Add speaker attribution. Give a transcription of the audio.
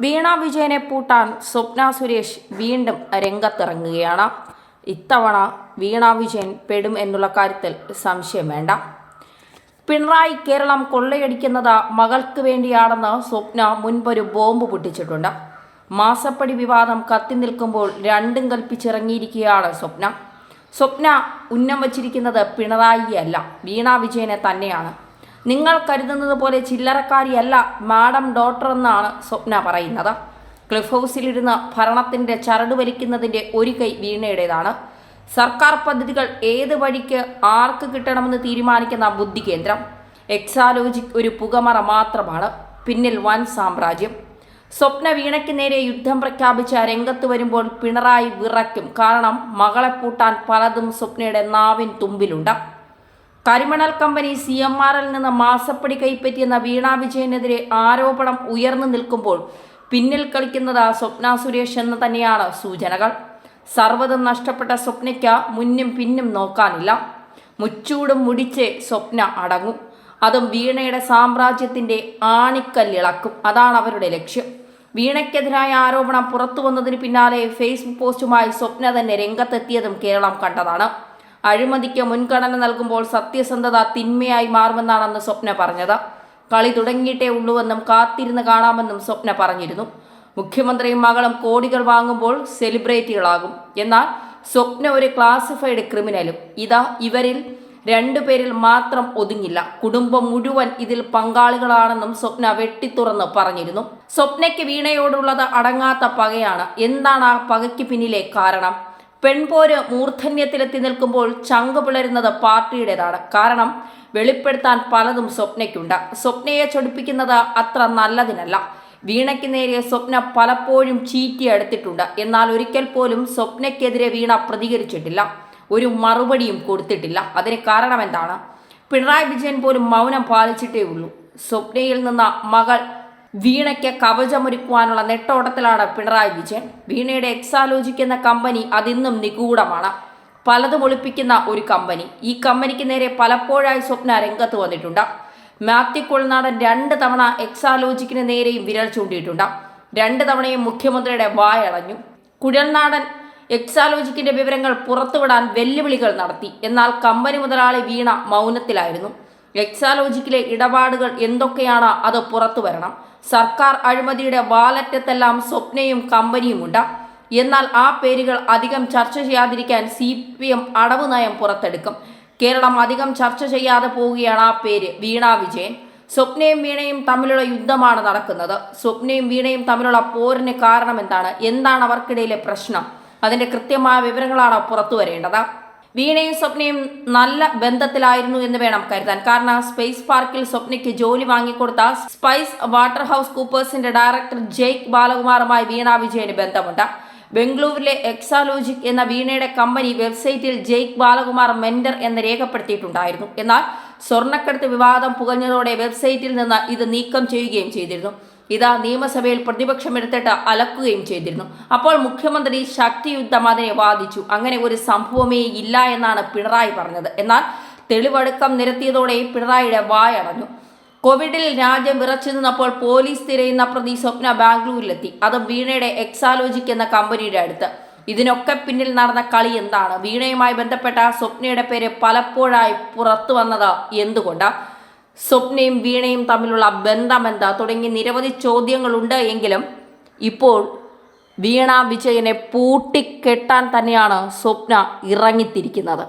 Speaker 1: വീണ വിജയനെ പൂട്ടാൻ സ്വപ്ന സുരേഷ് വീണ്ടും രംഗത്തിറങ്ങുകയാണ്. ഇത്തവണ വീണ വിജയൻ പെടും എന്നുള്ള കാര്യത്തിൽ സംശയം വേണ്ട. പിണറായി കേരളം കൊള്ളയടിക്കുന്നത് മകൾക്ക് വേണ്ടിയാണെന്ന് സ്വപ്ന മുൻപൊരു ബോംബ് പൊട്ടിച്ചിട്ടുണ്ട്. മാസപ്പടി വിവാദം കത്തി നിൽക്കുമ്പോൾ രണ്ടും കൽപ്പിച്ചിറങ്ങിയിരിക്കുകയാണ് സ്വപ്ന. സ്വപ്ന ഉന്നം വച്ചിരിക്കുന്നത് പിണറായിയല്ല വീണ വിജയനെ തന്നെയാണ്. നിങ്ങൾ കരുതുന്നത് പോലെ ചില്ലറക്കാരിയല്ല മാഡം ഡോക്ടർ എന്നാണ് സ്വപ്ന പറയുന്നത്. ക്ലിഫ് ഹൗസിലിരുന്ന് ഭരണത്തിന്റെ ചരട് വലിക്കുന്നതിന്റെ ഒരു കൈ വീണയുടേതാണ്. സർക്കാർ പദ്ധതികൾ ഏത് വഴിക്ക് ആർക്ക് കിട്ടണമെന്ന് തീരുമാനിക്കുന്ന ബുദ്ധി കേന്ദ്രം എക്സാലോജിക് ഒരു പുകമറ മാത്രമാണ് പിന്നിൽ വൻ സാമ്രാജ്യം. സ്വപ്ന വീണയ്ക്ക് നേരെ യുദ്ധം പ്രഖ്യാപിച്ച രംഗത്ത് വരുമ്പോൾ പിണറായി വിറയ്ക്കും. കാരണം മകളെ പൂട്ടാൻ പലതും സ്വപ്നയുടെ നാവിൻ തുമ്പിലുണ്ട്. കരിമണൽ കമ്പനി സി എം ആറിൽ നിന്ന് മാസപ്പടി കൈപ്പറ്റിയെന്ന വീണ വിജയനെതിരെ ആരോപണം ഉയർന്നു നിൽക്കുമ്പോൾ പിന്നിൽ കളിക്കുന്നത് സ്വപ്ന സുരേഷ് എന്ന് തന്നെയാണ് സൂചനകൾ. സർവതും നഷ്ടപ്പെട്ട സ്വപ്നയ്ക്ക് മുന്നും പിന്നും നോക്കാനില്ല. മുച്ചൂടും മുടിച്ച് സ്വപ്ന അടങ്ങും. അതും വീണയുടെ സാമ്രാജ്യത്തിന്റെ ആണിക്കല്ലിളക്കും അതാണ് അവരുടെ ലക്ഷ്യം. വീണയ്ക്കെതിരായ ആരോപണം പുറത്തു വന്നതിന് പിന്നാലെ ഫേസ്ബുക്ക് പോസ്റ്റുമായി സ്വപ്ന തന്നെ രംഗത്തെത്തിയതും കേരളം കണ്ടതാണ്. അഴിമതിക്ക് മുൻഗണന നൽകുമ്പോൾ സത്യസന്ധത തിന്മയായി മാറുമെന്നാണെന്ന് സ്വപ്ന പറഞ്ഞത്. കളി തുടങ്ങിയിട്ടേ ഉള്ളൂവെന്നും കാത്തിരുന്ന് കാണാമെന്നും സ്വപ്ന പറഞ്ഞിരുന്നു. മുഖ്യമന്ത്രിയും മകളും കോടികൾ വാങ്ങുമ്പോൾ സെലിബ്രിറ്റികളാകും. എന്നാൽ സ്വപ്ന ഒരു ക്ലാസിഫൈഡ് ക്രിമിനലും. ഇതാ ഇവരിൽ രണ്ടു പേരിൽ മാത്രം ഒതുങ്ങില്ല. കുടുംബം മുഴുവൻ ഇതിൽ പങ്കാളികളാണെന്നും സ്വപ്ന വെട്ടിത്തുറന്ന് പറഞ്ഞിരുന്നു. സ്വപ്നയ്ക്ക് വീണയോടുള്ളത് അടങ്ങാത്ത പകയാണ്. എന്താണ് ആ പകയ്ക്ക് പിന്നിലെ കാരണം? പെൺപോര് മൂർധന്യത്തിലെത്തി നിൽക്കുമ്പോൾ ചങ്ക് പിളരുന്നത് പാർട്ടിയുടേതാണ്. കാരണം വെളിപ്പെടുത്താൻ പലതും സ്വപ്നയ്ക്കുണ്ട്. സ്വപ്നയെ ചൊടിപ്പിക്കുന്നത് അത്ര നല്ലതിനല്ല. വീണയ്ക്ക് നേരെ സ്വപ്ന പലപ്പോഴും ചീറ്റിയെടുത്തിട്ടുണ്ട്. എന്നാൽ ഒരിക്കൽ പോലും സ്വപ്നയ്ക്കെതിരെ വീണ പ്രതികരിച്ചിട്ടില്ല. ഒരു മറുപടിയും കൊടുത്തിട്ടില്ല. അതിന് കാരണം എന്താണ് പിണറായി വിജയൻ പോലും മൗനം പാലിച്ചിട്ടേ ഉള്ളൂ സ്വപ്നയിൽ നിന്ന് മകൾ വീണയ്ക്ക് കവചമൊരുക്കുവാനുള്ള നെട്ടോട്ടത്തിലാണ് പിണറായി വിജയൻ. വീണയുടെ എക്സാലോജിക് എന്ന കമ്പനി അതിന്നും നിഗൂഢമാണ്. പലതും ഒളിപ്പിക്കുന്ന ഒരു കമ്പനി. ഈ കമ്പനിക്ക് നേരെ പലപ്പോഴായി സ്വപ്ന രംഗത്ത് വന്നിട്ടുണ്ട്. മാത്യു കുളനാടൻ രണ്ട് തവണ എക്സാലോജിക്കിന് നേരെയും വിരൽ ചൂണ്ടിയിട്ടുണ്ട്. രണ്ട് തവണയും മുഖ്യമന്ത്രിയുടെ വായടഞ്ഞു കുഴൽനാടൻ എക്സാലോജിക്കിന്റെ വിവരങ്ങൾ പുറത്തുവിടാൻ വെല്ലുവിളികൾ നടത്തി. എന്നാൽ കമ്പനി മുതലാളി വീണ മൗനത്തിലായിരുന്നു. എക്സാലോജിക്കിലെ ഇടപാടുകൾ എന്തൊക്കെയാണ്? അത് പുറത്തു വരണം. സർക്കാർ അഴിമതിയുടെ വാലറ്റത്തെല്ലാം സ്വപ്നയും കമ്പനിയുമുണ്ട്. എന്നാൽ ആ പേരുകൾ അധികം ചർച്ച ചെയ്യാതിരിക്കാൻ സി പി എം അടവ് നയം പുറത്തെടുക്കും. കേരളം അധികം ചർച്ച ചെയ്യാതെ പോവുകയാണ് ആ പേര്. വീണ വിജയൻ. സ്വപ്നയും വീണയും തമ്മിലുള്ള യുദ്ധമാണ് നടക്കുന്നത്. സ്വപ്നയും വീണയും തമ്മിലുള്ള പോരിന് കാരണം എന്താണ്? എന്താണ് അവർക്കിടയിലെ പ്രശ്നം? അതിന്റെ കൃത്യമായ വിവരങ്ങളാണ് പുറത്തു വരേണ്ടത്. വീണയും സ്വപ്നയും നല്ല ബന്ധത്തിലായിരുന്നു എന്ന് വേണം കരുതാൻ. കാരണം സ്പേസ് പാർക്കിൽ സ്വപ്നയ്ക്ക് ജോലി വാങ്ങിക്കൊടുത്ത സ്പൈസ് വാട്ടർ ഹൗസ് കൂപ്പേഴ്സിന്റെ ഡയറക്ടർ ജെയ്ക്ക് ബാലകുമാറുമായി വീണ വിജയന് ബന്ധമുണ്ട്. ബംഗളൂരിലെ എക്സാലോജിക് എന്ന വീണയുടെ കമ്പനി വെബ്സൈറ്റിൽ ജെയ്ക്ക് ബാലകുമാർ മെന്റർ എന്ന് രേഖപ്പെടുത്തിയിട്ടുണ്ടായിരുന്നു. എന്നാൽ സ്വർണക്കടത്ത് വിവാദം പുകഞ്ഞതോടെ വെബ്സൈറ്റിൽ നിന്ന് ഇത് നീക്കം ചെയ്യുകയും ചെയ്തിരുന്നു. ഇതാ നിയമസഭയിൽ പ്രതിപക്ഷം എടുത്തിട്ട് അലക്കുകയും ചെയ്തിരുന്നു. അപ്പോൾ മുഖ്യമന്ത്രി ശക്തിയുദ്ധം അതിനെ വാദിച്ചു. അങ്ങനെ ഒരു സംഭവമേ ഇല്ല എന്നാണ് പിണറായി പറഞ്ഞത്. എന്നാൽ തെളിവടുക്കം നിരത്തിയതോടെ പിണറായിയുടെ വായടഞ്ഞു. കോവിഡിൽ രാജ്യം വിറച്ചു നിന്നപ്പോൾ പോലീസ് തിരയുന്ന പ്രതി സ്വപ്ന ബാംഗ്ലൂരിലെത്തി. അത് വീണയുടെ എക്സാലോജിക് എന്ന കമ്പനിയുടെ അടുത്ത്. ഇതിനൊക്കെ പിന്നിൽ നടന്ന കളി എന്താണ്? വീണയുമായി ബന്ധപ്പെട്ട സ്വപ്നയുടെ പേര് പലപ്പോഴായി പുറത്തു വന്നത് എന്തുകൊണ്ട്? സ്വപ്നയും വീണയും തമ്മിലുള്ള ബന്ധമെന്താ? തുടങ്ങി നിരവധി ചോദ്യങ്ങളുണ്ട് എങ്കിലും ഇപ്പോൾ വീണ വിജയനെ പൂട്ടിക്കെട്ടാൻ തന്നെയാണ് സ്വപ്ന ഇറങ്ങിത്തിരിക്കുന്നത്.